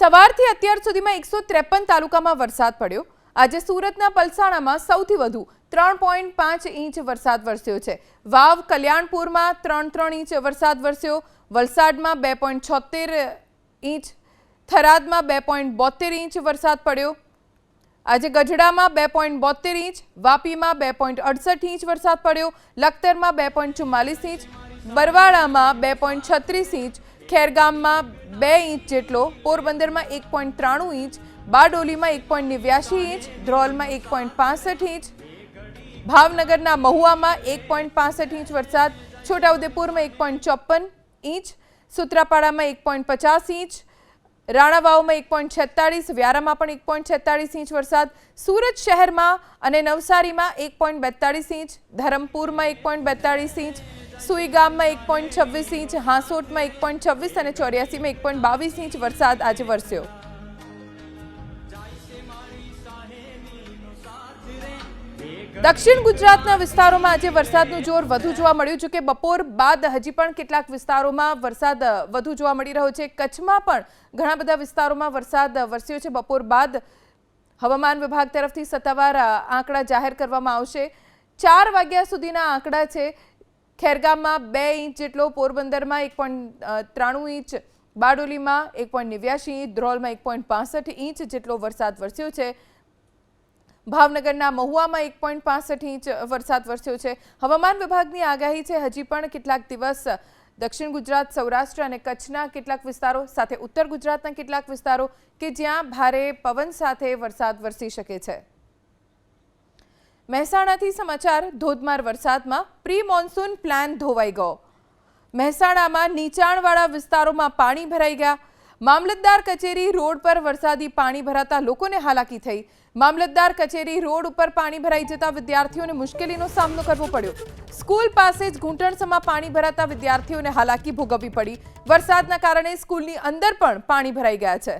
સવારથી અત્યાર સુધીમાં એકસો ત્રેપન તાલુકામાં વરસાદ પડ્યો. આજે સુરતના પલસાણામાં સૌથી વધુ ત્રણ પોઈન્ટ પાંચ ઇંચ વરસાદ વરસ્યો છે. વાવ, કલ્યાણપુરમાં ત્રણ ત્રણ ઇંચ વરસાદ વરસ્યો. વલસાડમાં બે પોઈન્ટ છોતેર ઇંચ, થરાદમાં બે પોઈન્ટ બોતેર ઇંચ વરસાદ પડ્યો. આજે ગઢડામાં બે પોઈન્ટ બોતેર ઇંચ, વાપીમાં બે પોઈન્ટ અડસઠ ઇંચ વરસાદ પડ્યો. લખતરમાં બે પોઈન્ટ ચુમ્માલીસ ઇંચ બરવાડામાં બે પોઈન્ટ છત્રીસ ઇંચ ખેરગામમાં બે ઇંચ જેટલો પોરબંદરમાં એક પોઈન્ટ ત્રાણું ઇંચ બારડોલીમાં એક પોઈન્ટ નેવ્યાસી ઇંચ ધ્રોલમાં એક પોઈન્ટ પાસઠ ઇંચ ભાવનગરના મહુવામાં એક પોઈન્ટ પાસઠ ઇંચ વરસાદ છોટાઉદેપુરમાં એક પોઈન્ટ ચોપન ઇંચ સુત્રાપાડામાં એક પોઈન્ટ પચાસ ઇંચ રાણાવાવમાં એક પોઈન્ટ છેતાળીસ વ્યારામાં પણ એક પોઈન્ટ છેતાળીસ ઇંચ વરસાદ સુરત શહેરમાં અને નવસારીમાં એક પોઈન્ટ બેતાળીસ ઇંચ ધરમપુરમાં એક પોઈન્ટ બેતાળીસ ઇંચ સુઈગામમાં એક પોઈન્ટ છવ્વીસ ઇંચ, હાંસોટમાં એક પોઈન્ટ છવ્વીસ અને ચોર્યાસીમાં એક પોઈન્ટ બાવીસ ઇંચ વરસાદ આજે વરસ્યો. દક્ષિણ ગુજરાતના વિસ્તારોમાં આજે વરસાદનું જોર વધુ જોવા મળ્યું છે કે બપોર બાદ હજી પણ કેટલાક વિસ્તારોમાં વરસાદ વધુ જોવા મળી રહ્યો છે. કચ્છમાં પણ ઘણા બધા વિસ્તારોમાં વરસાદ વરસ્યો છે. બપોર બાદ હવામાન વિભાગ તરફથી સત્તાવાર આંકડા જાહેર કરવામાં આવશે. ચાર વાગ્યા સુધીના આંકડા છે. ખેરગામમાં બે ઇંચ જેટલો પોરબંદરમાં એક પોઈન્ટ ત્રાણું ઇંચ, બારડોલીમાં એક પોઈન્ટ નેવ્યાસી ઇંચ, ધ્રોલમાં એક પોઈન્ટ પાસઠ ઇંચ જેટલો વરસાદ વરસ્યો છે. ભાવનગરના મહુવામાં એક પોઈન્ટ પાસઠ ઇંચ વરસાદ વરસ્યો છે. હવામાન વિભાગની આગાહી છે, હજી પણ કેટલાક દિવસ દક્ષિણ ગુજરાત, સૌરાષ્ટ્ર અને કચ્છના કેટલાક વિસ્તારો સાથે ઉત્તર ગુજરાતના કેટલાક વિસ્તારો કે જ્યાં ભારે પવન સાથે વરસાદ વરસી શકે છે. મહેસાણાથી સમાચાર, ધોધમાર વરસાદમાં પ્રી મોન્સૂન પ્લાન ધોવાઈ ગયો. મહેસાણામાં નીચાણવાળા વિસ્તારોમાં પાણી ભરાઈ ગયા. મામલતદાર કચેરી રોડ પર વરસાદી પાણી ભરાતા લોકોને હાલાકી થઈ. મામલતદાર કચેરી રોડ ઉપર પાણી ભરાઈ જતા વિદ્યાર્થીઓને મુશ્કેલીનો સામનો કરવો પડ્યો. સ્કૂલ પાસે જ ઘૂંટણસમાં પાણી ભરાતા વિદ્યાર્થીઓને હાલાકી ભોગવવી પડી. વરસાદના કારણે સ્કૂલની અંદર પણ પાણી ભરાઈ ગયા છે.